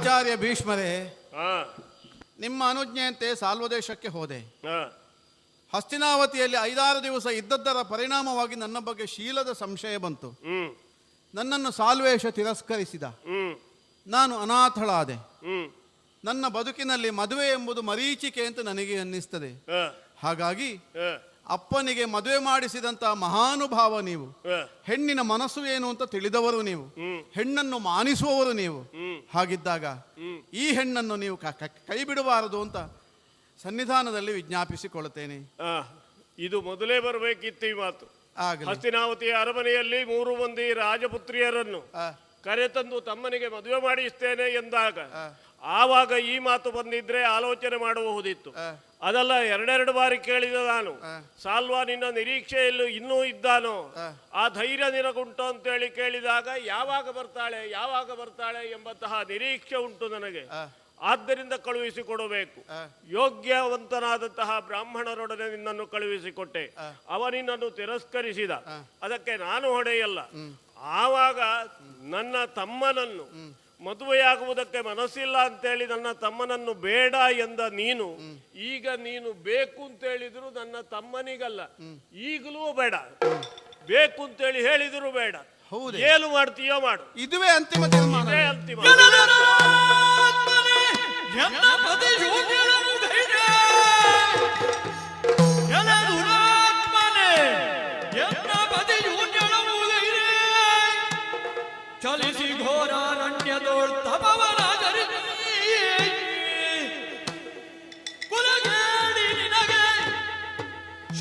ಆಚಾರ್ಯ ಭೀಷ್ಮರೇ ಹಾ. ನಿಮ್ಮ ಅನುಜ್ಞೆಯಂತೆ ಸಾಲ್ವದೇಶಕ್ಕೆ ಹೋದೆ. ಹಾ. ಹಸ್ತಿನಾವತಿಯಲ್ಲಿ ಐದಾರು ದಿವಸ ಇದ್ದದ್ದರ ಪರಿಣಾಮವಾಗಿ ನನ್ನ ಬಗ್ಗೆ ಶೀಲದ ಸಂಶಯ ಬಂತು. ಹ್ಮ್. ನನ್ನನ್ನು ಸಾಲ್ವೇಶ ತಿರಸ್ಕರಿಸಿದ. ಹ್ಮ್. ನಾನು ಅನಾಥಳಾದೆ. ಹ್ಮ್. ನನ್ನ ಬದುಕಿನಲ್ಲಿ ಮದುವೆ ಎಂಬುದು ಮರೀಚಿಕೆ ಅಂತ ನನಗೆ ಅನ್ನಿಸ್ತದೆ. ಹಾ. ಹಾಗಾಗಿ ಹಾ. ಅಪ್ಪನಿಗೆ ಮದುವೆ ಮಾಡಿಸಿದಂತ ಮಹಾನುಭಾವ ನೀವು. ಹೆಣ್ಣಿನ ಮನಸ್ಸು ಏನು ಅಂತ ತಿಳಿದವರು ನೀವು. ಹೆಣ್ಣನ್ನು ಮಾನಿಸುವವರು ನೀವು. ಹಾಗಿದ್ದಾಗ ಈ ಹೆಣ್ಣನ್ನು ನೀವು ಕ- ಬಿಡಬಾರದು ಅಂತ ಸನ್ನಿಧಾನದಲ್ಲಿ ವಿಜ್ಞಾಪಿಸಿಕೊಳ್ಳುತ್ತೇನೆ. ಇದು ಮೊದಲೇ ಬರಬೇಕಿತ್ತು ಈ ಮಾತು. ಹಸ್ತಿನಾವತಿಯ ಅರಮನೆಯಲ್ಲಿ ಮೂರು ಮಂದಿ ರಾಜಪುತ್ರಿಯರನ್ನು ಕರೆತಂದು ತಮ್ಮನಿಗೆ ಮದುವೆ ಮಾಡಿಸ್ತೇನೆ ಎಂದಾಗ ಆವಾಗ ಈ ಮಾತು ಬಂದಿದ್ರೆ ಆಲೋಚನೆ ಮಾಡಬಹುದಿತ್ತು. ಅದಲ್ಲ ಎರಡೆರಡು ಬಾರಿ ಕೇಳಿದ ನಾನು. ಸಾಲ್ವಾ ನಿನ್ನ ನಿರೀಕ್ಷೆಯಲ್ಲೂ ಇನ್ನೂ ಇದ್ದಾನೋ? ಆ. ಧೈರ್ಯ ನಿನಗುಂಟು ಅಂತೇಳಿ ಕೇಳಿದಾಗ ಯಾವಾಗ ಬರ್ತಾಳೆ ಯಾವಾಗ ಬರ್ತಾಳೆ ಎಂಬಂತಹ ನಿರೀಕ್ಷೆ ಉಂಟು ನನಗೆ. ಆದ್ದರಿಂದ ಕಳುಹಿಸಿಕೊಡಬೇಕು. ಯೋಗ್ಯವಂತನಾದಂತಹ ಬ್ರಾಹ್ಮಣರೊಡನೆ ನಿನ್ನನ್ನು ಕಳುಹಿಸಿಕೊಟ್ಟೆ. ಅವನಿನ್ನನ್ನು ಅವ ನಿನ್ನನ್ನು ತಿರಸ್ಕರಿಸಿದ. ಅದಕ್ಕೆ ನಾನು ಹೊಡೆಯಲ್ಲ ಆವಾಗ ನನ್ನ ತಮ್ಮನನ್ನು ಮದುವೆಯಾಗುವುದಕ್ಕೆ ಮನಸ್ಸಿಲ್ಲ ಅಂತೇಳಿ ನನ್ನ ತಮ್ಮನನ್ನು ಬೇಡ ಎಂದ ನೀನು ಈಗ ನೀನು ಬೇಕು ಅಂತ ಹೇಳಿದ್ರು ನನ್ನ ತಮ್ಮನಿಗಲ್ಲ. ಈಗಲೂ ಬೇಡ. ಬೇಕು ಅಂತೇಳಿ ಹೇಳಿದ್ರು ಬೇಡ. ಹೌದೇ? ಏನು ಮಾಡ್ತೀಯೋ ಮಾಡು. ಇದುವೇ ಅಂತಿಮ ತೀರ್ಮಾನ. ಇದೇ ಅಂತಿಮ.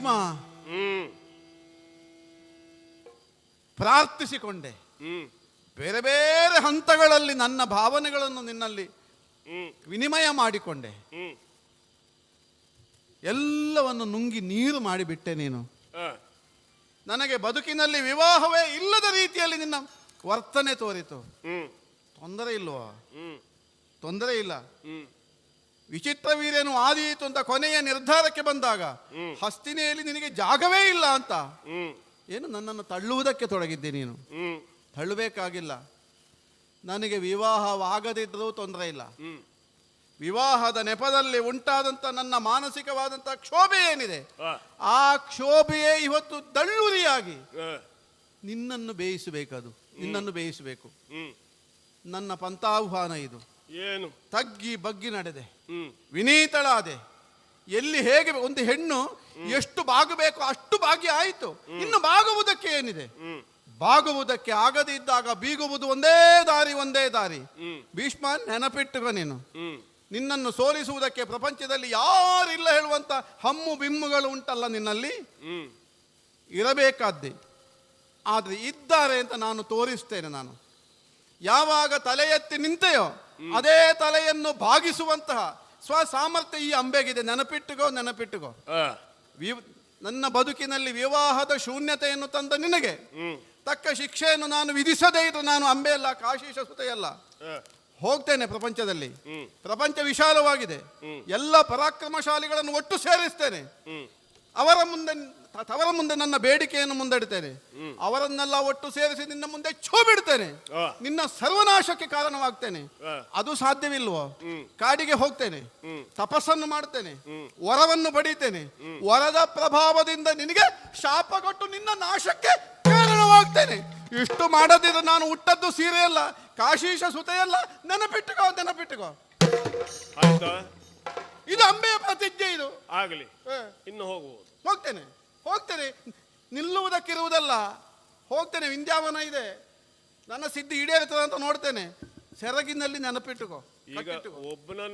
ಭೀಷ್ಮ ಪ್ರಾರ್ಥಿಸಿಕೊಂಡೆ. ಬೇರೆ ಬೇರೆ ಹಂತಗಳಲ್ಲಿ ನನ್ನ ಭಾವನೆಗಳನ್ನು ನಿನ್ನಲ್ಲಿ ವಿನಿಮಯ ಮಾಡಿಕೊಂಡೆ. ಎಲ್ಲವನ್ನು ನುಂಗಿ ನೀರು ಮಾಡಿಬಿಟ್ಟೆ ನೀನು. ನನಗೆ ಬದುಕಿನಲ್ಲಿ ವಿವಾಹವೇ ಇಲ್ಲದ ರೀತಿಯಲ್ಲಿ ನಿನ್ನ ವರ್ತನೆ ತೋರಿತು. ತೊಂದರೆ ಇಲ್ವಾ? ತೊಂದರೆ ಇಲ್ಲ. ವಿಚಿತ್ರ ವೀರ್ಯನು ಆದೀತು ಅಂತ ಕೊನೆಯ ನಿರ್ಧಾರಕ್ಕೆ ಬಂದಾಗ. ಹಸ್ತಿನೆಯಲ್ಲಿ ನಿನಗೆ ಜಾಗವೇ ಇಲ್ಲ ಅಂತ. ಏನು ನನ್ನನ್ನು ತಳ್ಳುವುದಕ್ಕೆ ತೊಡಗಿದ್ದೆ ನೀನು? ತಳ್ಳಬೇಕಾಗಿಲ್ಲ. ನನಗೆ ವಿವಾಹವಾಗದಿದ್ದರೂ ತೊಂದರೆ ಇಲ್ಲ. ವಿವಾಹದ ನೆಪದಲ್ಲಿ ಉಂಟಾದಂಥ ನನ್ನ ಮಾನಸಿಕವಾದಂಥ ಕ್ಷೋಭೆ ಏನಿದೆ ಆ, ಕ್ಷೋಭೆಯೇ ಇವತ್ತು ದಳ್ಳುರಿಯಾಗಿ ನಿನ್ನನ್ನು ಬೇಯಿಸಬೇಕದು. ನಿನ್ನನ್ನು ಬೇಯಿಸಬೇಕು. ನನ್ನ ಪಂಥಾಹ್ವಾನ ಇದು. ಏನು? ತಗ್ಗಿ ಬಗ್ಗಿ ನಡೆದೆ. ವಿನೀತಳಾದೆ. ಎಲ್ಲಿ ಹೇಗೆ ಒಂದು ಹೆಣ್ಣು ಎಷ್ಟು ಬಾಗಬೇಕು ಅಷ್ಟು ಬಾಗಿ ಆಯಿತು. ಇನ್ನು ಬಾಗುವುದಕ್ಕೆ ಏನಿದೆ? ಬಾಗುವುದಕ್ಕೆ ಆಗದಿದ್ದಾಗ ಬೀಗುವುದು ಒಂದೇ ದಾರಿ ಒಂದೇ ದಾರಿ. ಭೀಷ್ಮ ನೆನಪಿಟ್ಟುವ ನೀನು. ನಿನ್ನನ್ನು ಸೋಲಿಸುವುದಕ್ಕೆ ಪ್ರಪಂಚದಲ್ಲಿ ಯಾರಿಲ್ಲ ಹೇಳುವಂತ ಹಮ್ಮು ಬಿಮ್ಮುಗಳು ಉಂಟಲ್ಲ ನಿನ್ನಲ್ಲಿ? ಇರಬೇಕಾದ್ದೇ. ಆದರೆ ಇದ್ದಾರೆ ಅಂತ ನಾನು ತೋರಿಸ್ತೇನೆ ನಾನು. ಯಾವಾಗ ತಲೆ ಎತ್ತಿ ನಿಂತೆಯೋ ಅದೇ ತಲೆಯನ್ನು ಭಾಗಿಸುವಂತಹ ಸ್ವ ಸಾಮರ್ಥ್ಯ ಈ ಅಂಬೆಗಿದೆ. ನೆನಪಿಟ್ಟುಗೋ ನೆನಪಿಟ್ಟುಗೋ ನನ್ನ ಬದುಕಿನಲ್ಲಿ ವಿವಾಹದ ಶೂನ್ಯತೆಯನ್ನು ತಂದ ನಿನಗೆ. ತಕ್ಕ ಶಿಕ್ಷೆಯನ್ನು ನಾನು ವಿಧಿಸದೇ ಇದು ನಾನು ಅಂಬೆಯಲ್ಲ ಕಾಶೀಶ ಸುತೆಯಲ್ಲ. ಹೋಗ್ತೇನೆ ಪ್ರಪಂಚದಲ್ಲಿ. ಪ್ರಪಂಚ ವಿಶಾಲವಾಗಿದೆ. ಎಲ್ಲ ಪರಾಕ್ರಮಶಾಲಿಗಳನ್ನು ಒಟ್ಟು ಸೇರಿಸ್ತೇನೆ. ಅವರ ಮುಂದೆ ಅವರ ಮುಂದೆ ನನ್ನ ಬೇಡಿಕೆಯನ್ನು ಮುಂದಿಡ್ತೇನೆ. ಅವರನ್ನೆಲ್ಲ ಒಟ್ಟು ಸೇರಿಸಿ ನಿನ್ನ ಮುಂದೆ ಛೋ ಬಿಡ್ತೇನೆ. ನಿನ್ನ ಸರ್ವನಾಶಕ್ಕೆ ಕಾರಣವಾಗ್ತೇನೆ. ಅದು ಸಾಧ್ಯವಿಲ್ವೋ? ಕಾಡಿಗೆ ಹೋಗ್ತೇನೆ. ತಪಸ್ಸನ್ನು ಮಾಡ್ತೇನೆ. ವರವನ್ನು ಪಡೀತೇನೆ ವರದ ಪ್ರಭಾವದಿಂದ ನಿನಗೆ ಶಾಪ ಕೊಟ್ಟು ನಿನ್ನ ನಾಶಕ್ಕೆ ಕಾರಣವಾಗ್ತೇನೆ. ಇಷ್ಟು ಮಾಡದಿದ್ರೆ ನಾನು ಹುಟ್ಟದ್ದು ಸೀರೆಯಲ್ಲ ಕಾಶೀಶ ಸುತೆಯಲ್ಲ ನೆನಪಿಟ್ಟುಕೋ ನೆನಪಿಟ್ಟುಕೋ. ಇದು ಅಂಬೆಯ ಪ್ರತಿಜ್ಞೆ ಇದು. ಆಗಲಿ. ಇನ್ನು ಹೋಗುವುದು. ಹೋಗ್ತೇನೆ ಹೋಗ್ತೇನೆ. ನಿಲ್ಲುವುದಕ್ಕಿರುವುದಲ್ಲ. ಹೋಗ್ತೇನೆ ವಿಂಧ್ಯಾವನ ಇದೆ. ನನ್ನ ಸಿದ್ಧಿ ಈಡೇರುತ್ತದೆ ಅಂತ ನೋಡ್ತೇನೆ. ಸೆರಗಿನಲ್ಲಿ ನೆನಪಿಟ್ಟುಕೋ ಈಗ ಒಬ್ಬನ